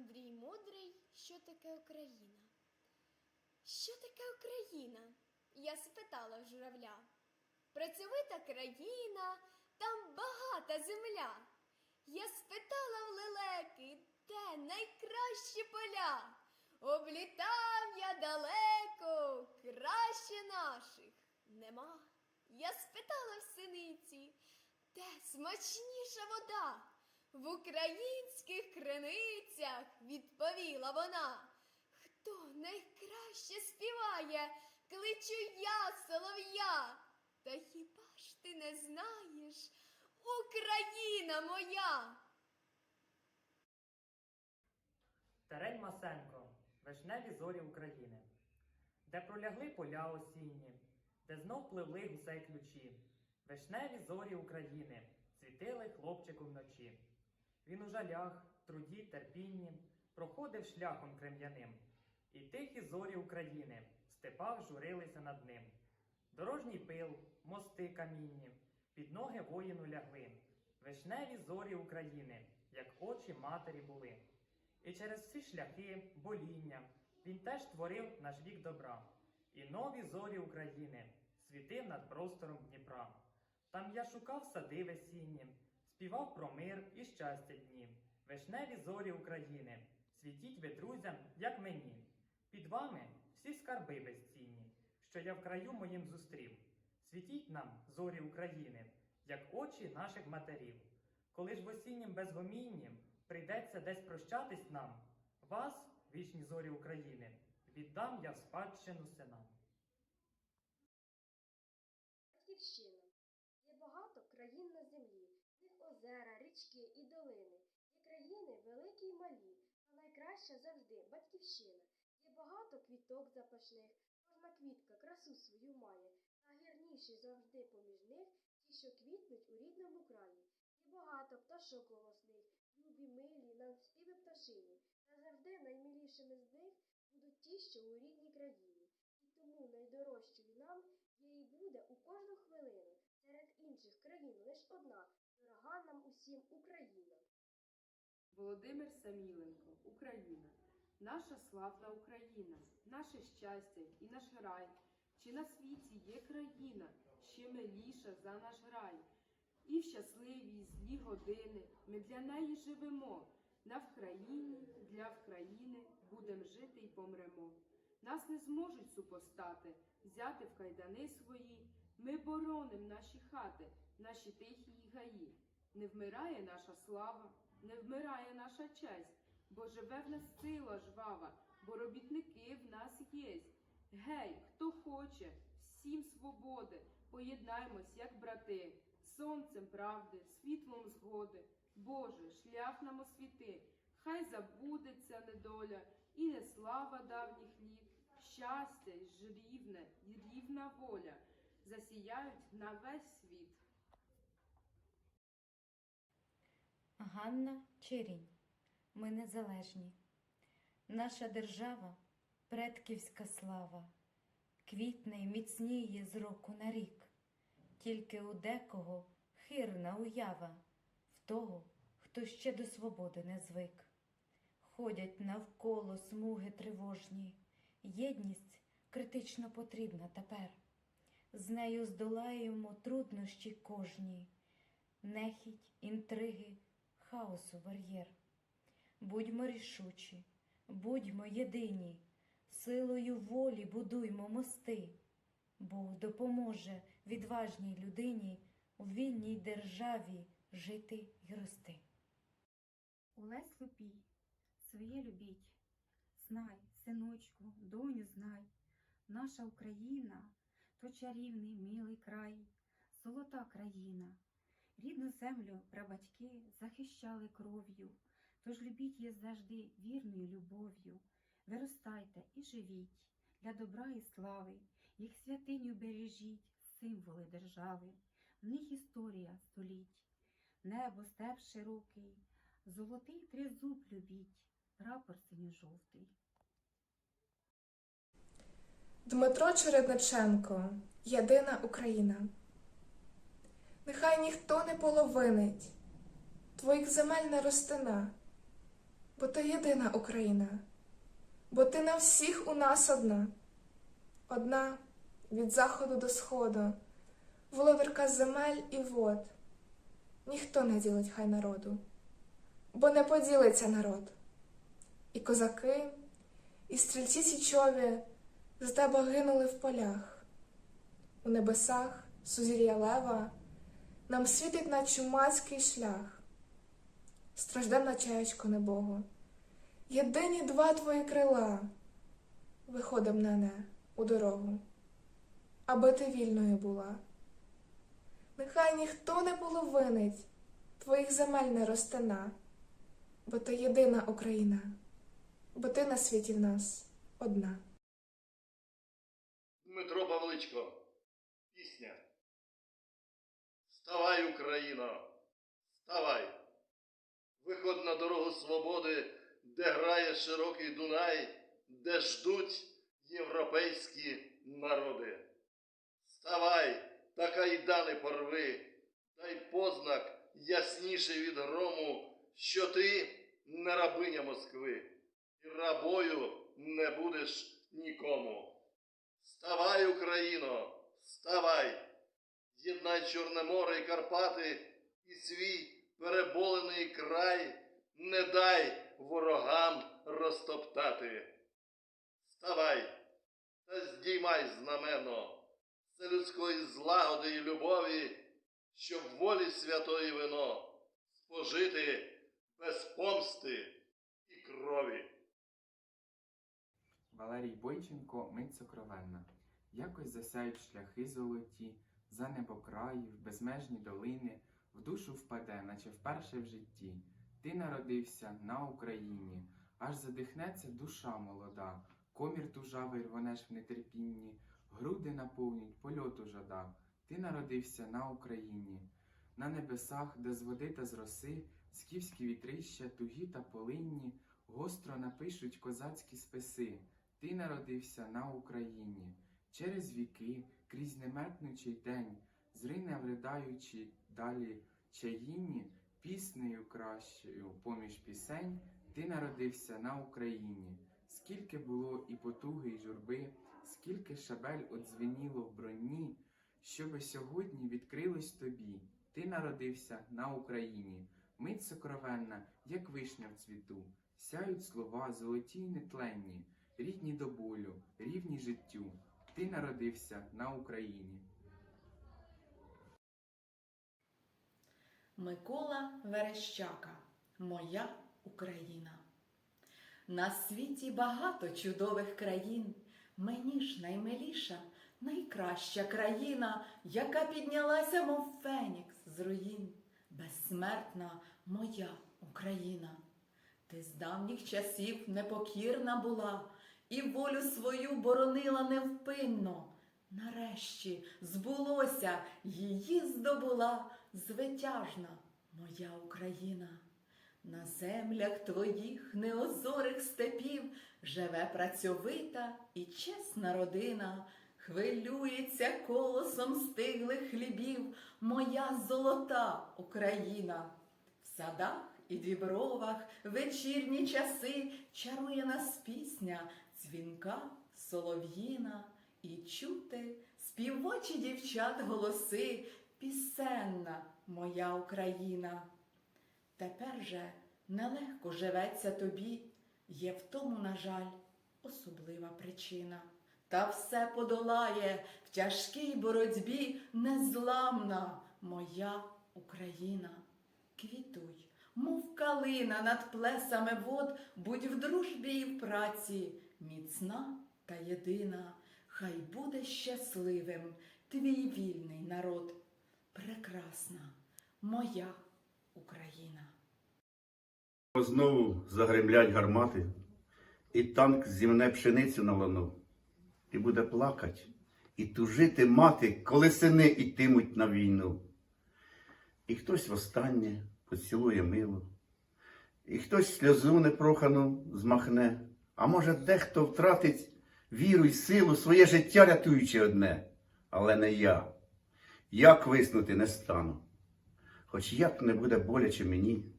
Андрій Мудрий, що таке Україна? Що таке Україна? Я спитала журавля. Працьовита країна, там багата земля. Я спитала в лелеки, де найкращі поля. Облітав я далеко, краще наших нема. Я спитала в синиці, де смачніша вода. В українських криницях відповіла вона. Хто найкраще співає, кличу я солов'я. Та хіба ж ти не знаєш, Україна моя? Терень Масенко, вишневі зорі України, де пролягли поля осінні, де знов пливли гусей ключі, вишневі зорі України, світили хлопчику вночі. Він у жалях, труді, терпінні проходив шляхом крем'яним, і тихі зорі України в степах журилися над ним. Дорожній пил, мости камінні, під ноги воїну лягли, вишневі зорі України, як очі матері були. І через всі шляхи, боління він теж творив наш вік добра. І нові зорі України світив над простором Дніпра. Там я шукав сади весінні, співав про мир і щастя дні. Вишневі зорі України, світіть ви друзям, як мені. Під вами всі скарби безцінні, що я в краю моїм зустрів. Світіть нам, зорі України, як очі наших матерів. Коли ж в осіннім безгомінні прийдеться десь прощатись нам, вас, вічні зорі України, віддам я в спадщину синам. Батьківщина. Є багато країн на землі, в них озера, річки і долини. Є країни великі й малі, та найкраща завжди батьківщина. Є багато квіток запашних, кожна квітка красу свою має, та гірніші завжди поміж них ті, що квітнуть у рідному краї. Є багато пташок голосних, любі, милі, нам співи пташині, та завжди наймилішими з них будуть ті, що у рідній країні. І тому найдорожчою нам є і буде у кожну хвилину серед інших країн лиш одна, дорога нам усім Україна. Володимир Саміленко, Україна, наша славна Україна, наше щастя і наш рай. Чи на світі є країна, ще миліша за наш рай? І в щасливі злі години ми для неї живемо. На Вкраїні, для Вкраїни будем жити й помремо. Нас не зможуть супостати, взяти в кайдани свої. Ми бороним наші хати, наші тихі гаї. Не вмирає наша слава, не вмирає наша честь, бо живе в нас сила жвава, бо робітники в нас єсть. Гей, хто хоче, всім свободи, поєднаймось, як брати, сонцем правди, світлом згоди. Боже, шлях нам освіти, хай забудеться недоля і не слава давніх літ, щастя й жрівне, й рівна воля засіяють на весь Ганна Чирінь. Ми незалежні. Наша держава предківська слава, квітне й міцніє з року на рік. Тільки у декого хирна уява в того, хто ще до свободи не звик. Ходять навколо смуги тривожні. Єдність критично потрібна тепер. З нею здолаємо труднощі кожні, нехідь, інтриги, хаосу бар'єр. Будьмо рішучі, будьмо єдині, силою волі будуймо мости. Бог допоможе відважній людині у вільній державі жити й рости. Улесь лупій, своє любіть, знай, синочку, доню знай, наша Україна то чарівний милий край, золота країна. Рідну землю прабатьки захищали кров'ю, тож любіть її завжди вірною любов'ю. Виростайте і живіть для добра і слави, їх святиню бережіть, символи держави, в них історія століть, небо степ широкий, золотий тризуб любіть, прапор синьо-жовтий. Дмитро Чередниченко Єдина Україна. Нехай ніхто не половинить твоїх земель не ростина, бо ти єдина Україна, бо ти на всіх у нас одна, одна від заходу до сходу, володарка земель і вод. Ніхто не ділить хай народу, бо не поділиться народ. І козаки, і стрільці січові за тебе гинули в полях. У небесах сузір'я лева нам світить на чумацький шлях. Стражденна чаєчко небого, єдині два твої крила, виходим на не у дорогу, аби ти вільною була. Нехай ніхто не половинить твоїх земель не ростина, бо ти єдина Україна, бо ти на світі в нас одна. Дмитро Павличко. Пісня. Вставай, Україно! Вставай! Виходь на дорогу свободи, де грає широкий Дунай, де ждуть європейські народи. Вставай, та кайдани порви, дай познак ясніший від грому, що ти не рабиня Москви, і рабою не будеш нікому. Вставай, Україно, вставай! З'єднай Чорне море і Карпати і свій переболений край, не дай ворогам розтоптати. Вставай та здіймай знамено це людської злагоди і любові, щоб волі святої вино спожити без помсти і крові. Валерій Бойченко, мить сокровенна. Якось засяють шляхи золоті, за небокраїв, безмежні долини, в душу впаде, наче вперше в житті. Ти народився на Україні, аж задихнеться душа молода, комір тужавий рвонеш в нетерпінні, груди наповнюють польоту жада. Ти народився на Україні, на небесах, де з води та з роси, скіфські вітрища, тугі та полинні, гостро напишуть козацькі списи. Ти народився на Україні, через віки, крізь неметнучий день, зрине вридаючи далі чаїні, піснею кращою поміж пісень, ти народився на Україні. Скільки було і потуги, і журби, скільки шабель одзвеніло в броні, щоби сьогодні відкрилось тобі. Ти народився на Україні, мить сокровенна, як вишня в цвіту, сяють слова золоті й нетленні, рідні до болю, рівні життю. Ти народився на Україні. Микола Верещака Моя Україна. На світі багато чудових країн. Мені ж наймиліша, найкраща країна, яка піднялася, мов фенікс з руїн. Безсмертна моя Україна. Ти з давніх часів непокірна була і волю свою боронила невпинно. Нарешті збулося, її здобула звитяжна моя Україна. На землях твоїх неозорих степів живе працьовита і чесна родина, хвилюється колосом стиглих хлібів моя золота Україна. В садах і дібровах вечірні часи чарує нас пісня, дзвінка, солов'їна, і чути співочі дівчат голоси, пісенна моя Україна. Тепер же нелегко живеться тобі, є в тому, на жаль, особлива причина. Та все подолає в тяжкій боротьбі незламна моя Україна. Квітуй, мов калина над плесами вод, будь в дружбі і в праці, міцна та єдина, хай буде щасливим твій вільний народ. Прекрасна моя Україна. Знову загремлять гармати, і танк зімне пшеницю на лану, і буде плакать, і тужити мати, коли сини йтимуть на війну. І хтось востаннє поцілує мило, і хтось сльозу непрохану змахне, а може, дехто втратить віру й силу, своє життя рятуючи одне, але не я. Як виснути не стану, хоч як не буде боляче мені.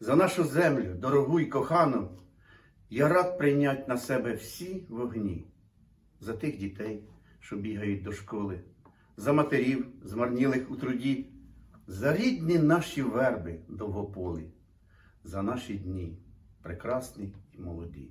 За нашу землю, дорогу й кохану, я рад прийнять на себе всі вогні. За тих дітей, що бігають до школи, за матерів, змарнілих у труді, за рідні наші верби довгополі, за наші дні, прекрасні і молоді.